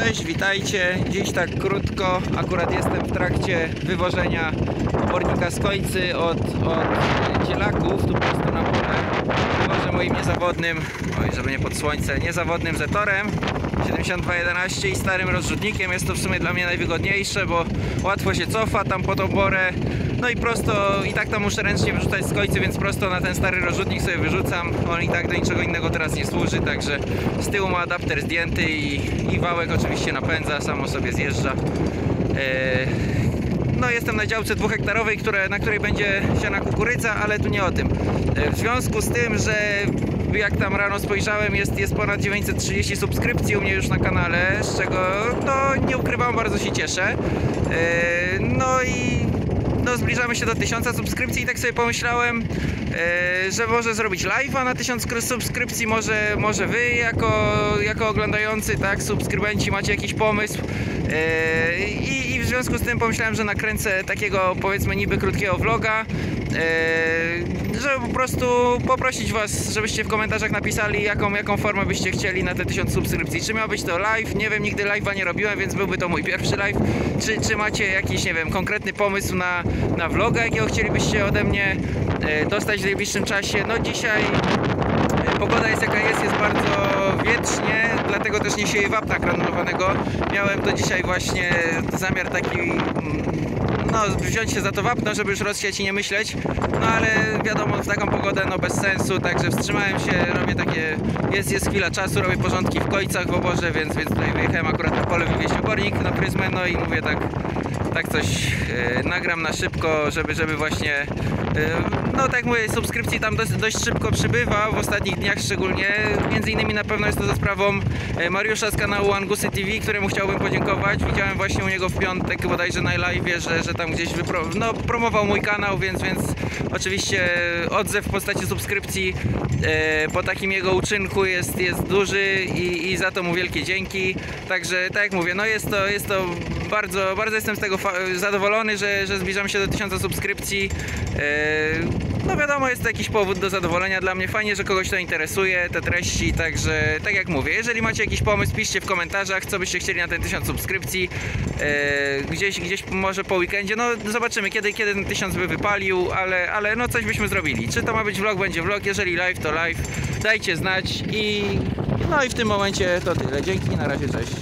cześć, witajcie. Dziś tak krótko, akurat jestem w trakcie wywożenia obornika z końcy od, od cielaków, tu prosto na pole. Wywożę moim niezawodnym, oj, żeby nie pod słońce, niezawodnym Zetorem 7211 i starym rozrzutnikiem. Jest to w sumie dla mnie najwygodniejsze, bo łatwo się cofa tam pod oborę. No i prosto, i tak tam muszę ręcznie wyrzucać z końcy, więc prosto na ten stary rozrzutnik sobie wyrzucam. On i tak do niczego innego teraz nie służy, także z tyłu ma adapter zdjęty i, i wałek oczywiście napędza, samo sobie zjeżdża. Eee, no jestem na działce dwuhektarowej, które, na której będzie siana kukurydza, ale tu nie o tym. E, W związku z tym, że jak tam rano spojrzałem, jest, jest ponad 930 subskrypcji u mnie już na kanale, z czego no nie ukrywam, bardzo się cieszę. E, No i no zbliżamy się do 1000 subskrypcji i tak sobie pomyślałem, że może zrobić live'a na 1000 skry- subskrypcji, może, może wy jako, jako oglądający, tak, subskrybenci macie jakiś pomysł e, i, i w związku z tym pomyślałem, że nakręcę takiego powiedzmy niby krótkiego vloga, e, żeby po prostu poprosić was, żebyście w komentarzach napisali jaką, jaką formę byście chcieli na te 1000 subskrypcji. Czy miał być to live? Nie wiem, nigdy live'a nie robiłem, więc byłby to mój pierwszy live. Czy, czy macie jakiś, nie wiem, konkretny pomysł na, na vloga, jakiego chcielibyście ode mnie e, dostać najbliższym czasie? No dzisiaj e, pogoda jest jaka jest, jest bardzo wietrznie, dlatego też nie sieję wapna granulowanego. Miałem to dzisiaj właśnie zamiar taki mm, no, wziąć się za to wapno, żeby już rozsiać i nie myśleć. No ale wiadomo, w taką pogodę no bez sensu, także wstrzymałem się, robię takie, jest, jest chwila czasu, robię porządki w końcach w oborze, więc, więc tutaj wyjechałem akurat na pole wywieźć obornik na pryzmę, no i mówię tak, tak coś e, nagram na szybko, żeby, żeby właśnie, e, no tak mówię, subskrypcji tam dość, dość szybko przybywa, w ostatnich dniach szczególnie, między innymi na pewno jest to za sprawą e, Mariusza z kanału Angusy TV, któremu chciałbym podziękować, widziałem właśnie u niego w piątek bodajże na live, że, że tam gdzieś wypro, no, promował mój kanał, więc, więc oczywiście odzew w postaci subskrypcji po takim jego uczynku jest, jest duży i, i za to mu wielkie dzięki, także tak jak mówię, no jest to, jest to bardzo, bardzo jestem z tego zadowolony, że, że zbliżamy się do 1000 subskrypcji. E, No wiadomo, jest to jakiś powód do zadowolenia dla mnie. Fajnie, że kogoś to interesuje, te treści, także tak jak mówię, jeżeli macie jakiś pomysł, piszcie w komentarzach, co byście chcieli na ten 1000 subskrypcji. E, Gdzieś, gdzieś może po weekendzie, no zobaczymy kiedy, kiedy ten 1000 by wypalił, ale, ale no coś byśmy zrobili. Czy to ma być vlog, będzie vlog, jeżeli live, to live. Dajcie znać i no i w tym momencie to tyle. Dzięki, na razie, cześć.